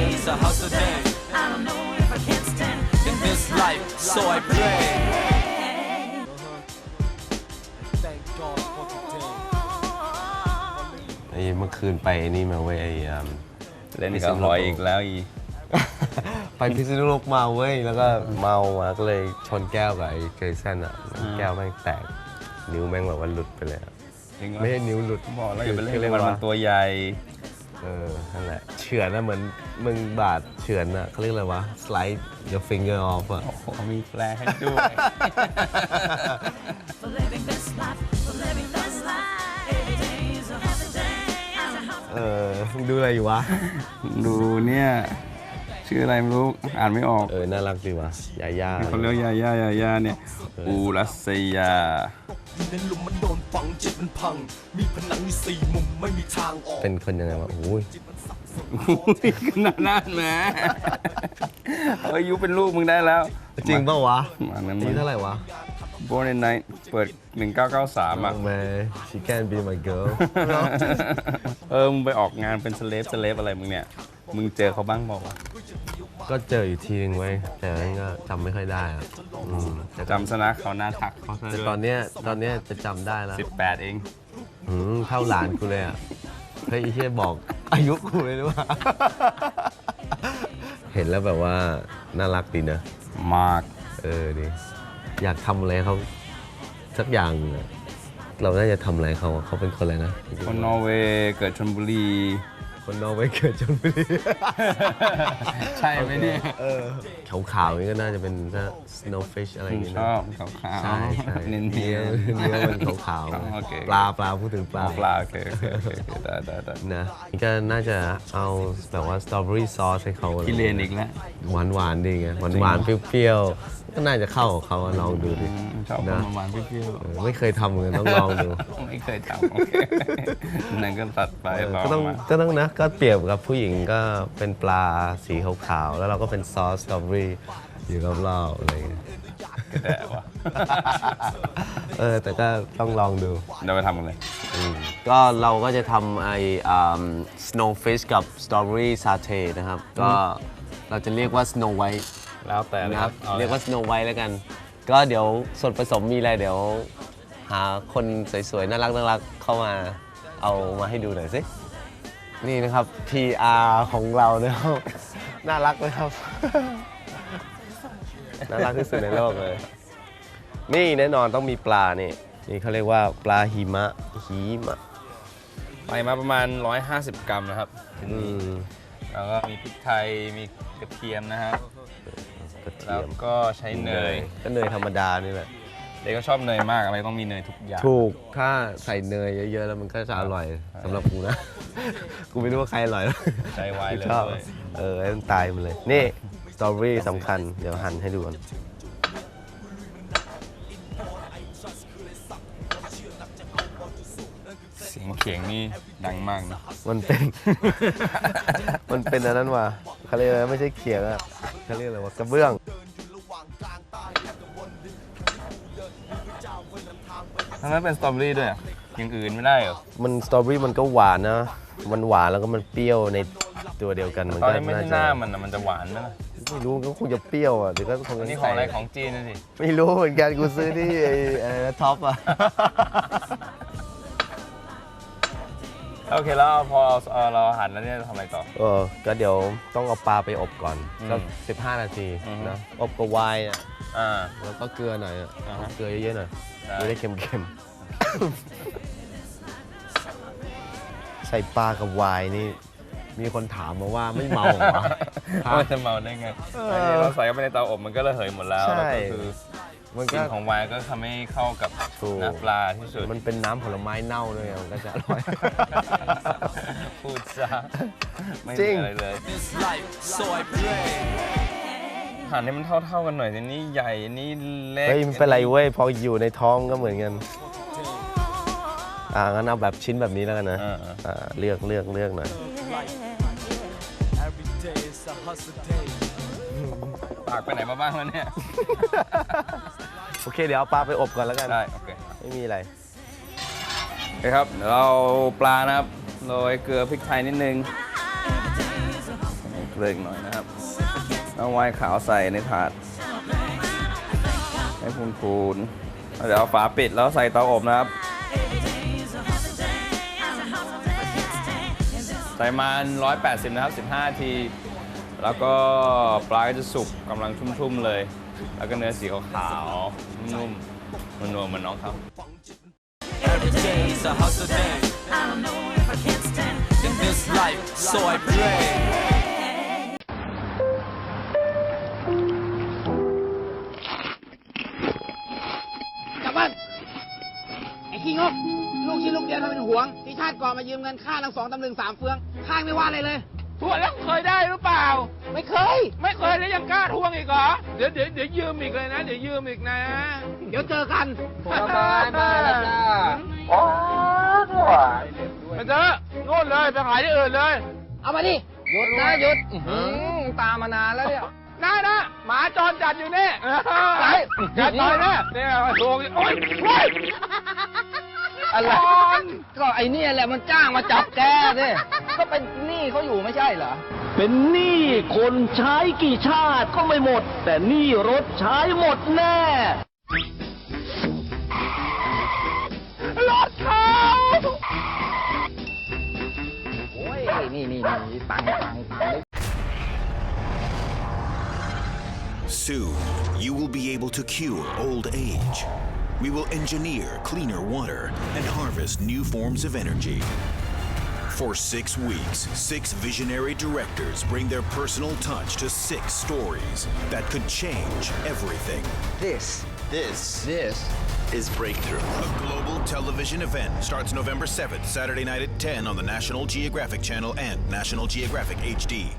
day's a hustle day. I don't know if I can stand In this life, so I pray. Thank God for today ไอ้เมื่อคืนไปไอ้นี่มาเว้ยไอ้อืมเล่นกับหอยอีกแล้วอี ไปพิษณุโลกมาเว้ยแล้วก็เมามาก็เลยชนแก้วกับไอ้เคยเซนอะแก้วแม่งแตก นิ้วแม่งแบบว่าหลุดไปเลยอะจริงเหรอไม่ใช่นิ้วหลุดบอกแล้วอย่าไปเล่นรีกัยบกมันว่ามันตัวใหญ่ เออ นั่นแหละ เฉือนนะเหมือนมึงบาดเฉือนอะเขาเรียกอะไรวะ slide your finger off อะโอ้โหมีแปลให้ด้วย for living this life, for living this life. Every day is a hustle day. Is a hustle เออมึงดูอะไรอยู่วะ ดูเนี่ย ชื่ออะไรไม่รู้อ่านไม่ออกเออ น่ารักดีวะยาย่าเขาเรียกยาย่ายาย่าเนี่ยอูรัสยาอยู่ในหลุมมันโดนฝังจิตมันพัง มีผนังมีสี่มุมไม่มีทางออก เป็นคนยังไงวะโอ้ยขนาดนั้นแหมเอ้ยยุเป็นลูกมึงได้แล้ว จริงเปล่าวะมางั้นนี่มาเท่าไหร่วะ Born in night เปิด 1993 อะแม่ she can be my girl เออ มึงไปออกงานเป็นสเลฟสเลฟอะไรมึงเนี่ย มึงเจอเขาบ้างเปล่าวะ ก็เจออยู่ทีนึงไว้ยแต่ก็จำไม่ค่อยได้อะอืมแต่จำซะนะเขาหน้าทักเขาซะแต่ด้วยตอนเนี้ยตอนเนี้ยจะจำได้แล้วสิบแปดเองอืมเท่าหลานกูเลยอะเฮ้ยไอ้เฮียบอก อายุกูเลยหรือเปล่า เห็นแล้วแบบว่าน่ารักดีนะ มากเออดีอยากทำอะไรเขาสักอย่างอะเราน่าจะทำอะไรเขาเขาเป็นคนอะไรนะคนนอร์เวย์เกิดชลบุรี คนนอร์เวย์เกิดชลบุรีใช่ไหมเนี่ยเออขาวๆนี่ก็น่าจะเป็นถ้า snowfish อะไรอย่างเงี้ยชนะอบขาวขาวใช่ใช่เนียนเนื้อเนื้อมันขาวโอเคๆปลาปลาพูดถึงปลา ปลาโอเคโอเคโอเคโอเคได้ได้ได้นะนี่ก็น่าจะเอาแบบว่าสตรอเบอรี่ซอสให้เขากิเลนอีกแล้ว หวานหวานๆดีไงหวานหวานๆเปรี้ยวๆ ก็น่าจะเข้ากับเขาอะลองดูดิอืมชอบคนนะประมาณๆเปรี้ยวเออไม่เคยทำเลยต้องลองดู ๆไม่เคยทำโอเคนั่นก็ตัดไปลองก็ต้องมาก็ต้องนะก็เปรียบกับผู้หญิงก็เป็นปลาสีขาวๆแล้วเราก็เป็นซอสสตรอเบอรี่อยู่รอบๆอะไรอย่างเงี้ยแต่ว่าเออแต่ก็ต้องลองดูเราไปทำกันเลย ก็เราก็จะทำไอ้ snowfish กับ strawberry satay นะครับ ก็เราจะเรียกว่า snow white แล้วแต่เลยนะคครัรับบเอาเลเรียยกว่า snow white แล้วกัน ก็เดี๋ยวส่วนผสมมีอะไรเดี๋ยว หาคนสวยๆ น่ารักน่ารักเข้ามาเอามาให้ดูหน่อยสิ นี่นะครับ PR ของเรานะครับ น่ารักไหมครับ น่ารักที่สุดในโลกเลย นี่แน่นอนต้องมีปลานี่นี่เขาเรียกว่าปลาหิมะหิมะไปมาประมาณ 150 กรัมนะครับ อืมแล้วก็มีพริกไทย มีกระเทียมนะฮะ กระเทีแล้วยมก็ใช้เนยก็เนยธรรมดานี่แหละ เด็กก็ชอบเนยมากอะไรต้องมีเนยทุกอย่าง ถูกถ้าใส่เนยเยอะๆ แล้วมันก็จะอร่อยสำหรับกูนะ กูไม่รู้ว่าใครอร่อยใจไวเลย ชอบเออให้มันตายมันเลย นี่สตรอเบอรี่สำคัญ เดี๋ยวหั่นให้ดูก่อนเสียงเขียงนี่ดังมากนะมันเป็น มันเป็นอันนั้นว่ะเขาเรียกอะไรไม่ใช่เขียงอะ เขาเรียกอะไรวะกระเบื้อง ทำไมเป็นสตรอเบอรี่ด้วยอะอย่างอื่นไม่ได้เหรอ มันสตรอเบอรี่มันก็หวานนะ มันหวานแล้วก็มันเปรี้ยวในตัวเดียวกันมันตอนก็นี้ไม่น่าใช่หจะน้ามันนะมันจะหวานไหมล่ะไม่รู้มันก็คงจะเปรี้ยวอะเดี๋ยวก็คงอันจะนี้ของอะไรใส่ของจีนนะสิ ไม่รู้เหมือนกันกูซื้อที่ไอ้อะไรนะท็อปอะ โอเคแล้วพอเอ่อเราหั่นแล้วเนี่ยทำอะไรต่อ เออก็เดี๋ยวต้องเอาปลาไปอบก่อนอืมสักสิบห้านาทีอือฮึ นะอบกับไวน์อะอ่า แล้วก็เกลือหน่อยอะอ่าฮะ เกลือเยอะๆหน่อยได้จะได้เค็มๆ ใส่ปลากับไวน์นี่ มีคนถามมาว่าไม่เมาเหรอวะมันจะเมาได้ไงอันนี้เราใส่เข้าไปในเตาอบมันก็ระเหยหมดแล้วใช่ แล้วก็คือ มันกก็ลิ่นของไวน์ก็ทำให้เข้ากับถูก น้ำปลาที่สุดมันเป็นน้ำผลไม้เน่าด้วยไงมันก็จะอร่อย พูดซะไม่จริมีง อะไรเลย This life, so I pray. หั่นให้มันเท่าๆกันหน่อยอันนี้ใหญ่อันนี้เล็กเฮ้ยไม่เป็นไรเว้ย พออยู่ในท้องก็เหมือนกัน อ่างั้นเอาแบบชิ้นแบบนี้แล้วกันนะอ่า อ่าเลือกเลือกเลือกหน่อย Every day is a hustle day. ๆปากไปไหนมาบ้างแล้วเนี่ย โอเค เดี๋ยวเอาปลาไปอบก่อนแล้วกัน ได้ โอเคไม่มีอะไร โอเคครับเดี๋ยวเราปลานะครับ โรยเกลือพริกไทยนิดนึงเกเลิกหน่อยนะครับเอาไวน์ขาวใส่ในถาด ให้พูนๆแล้วเดี๋ยวเอาฝาปิดแล้วใส่เตาอบนะครับ ใส่มา180 นะครับ 15นาที แล้วก็ปลาก็จะสุกกำลังชุ่มๆเลย แล้วก็เนื้อสีขาวๆนุ่มๆนวลๆเหมือนน้องเขา Every day is a hustle day I don't know if I can stand in this life, so I pray. กลับบ้านไอ้ขี้งกลูกชิ้นลูกเดียวทำเป็นหวงที่ชาติก่อนมายืมเงินค่าทั้งสองตำลึงสามเฟืองข้างไม่ว่าอะไรเลย ทวงแล้วเคยได้หรือเปล่า ไม่เคย ไม่เคยแล้วยังกล้าทวงอีกเหรอ เดี๋ยวเดี๋ยวเดี๋ยวยืมอีกเลยนะ เดี๋ยวยืมอีกนะ เดี๋ยวเจอกันสบายมากแล้วจ้าโอ้ยไปเถอะโน่นเลยไปขายที่อื่นเลย เอามาดิหยุดนะหยุดตามมานานแล้วเนี่ยได้นะหมาจรจัดอยู่นี่ไหนจัดต่อยเนี่ยเนี่ยทวงโอ๊ยโอ๊ยอะไร ก่อนก็ไอ้เนี่ยแหละมันจ้างมาจับแกสิก็เป็นหนี้เขาอยู่ไม่ใช่เหรอ เป็นหนี้คนใช้กี่ชาติก็ไม่หมด แต่หนี้รถใช้หมดแน่ รถเขาโอ้ย นี่นี่นี่ตังค์ตังค์ตังค์ Soon, you will be able to cure old age. We will engineer cleaner water and harvest new forms of energy. For six weeks, six visionary directors bring their personal touch to six stories that could change everything. this This this is Breakthrough. A global television event starts November 7th, Saturday night at 10 on the National Geographic Channel and National Geographic HD.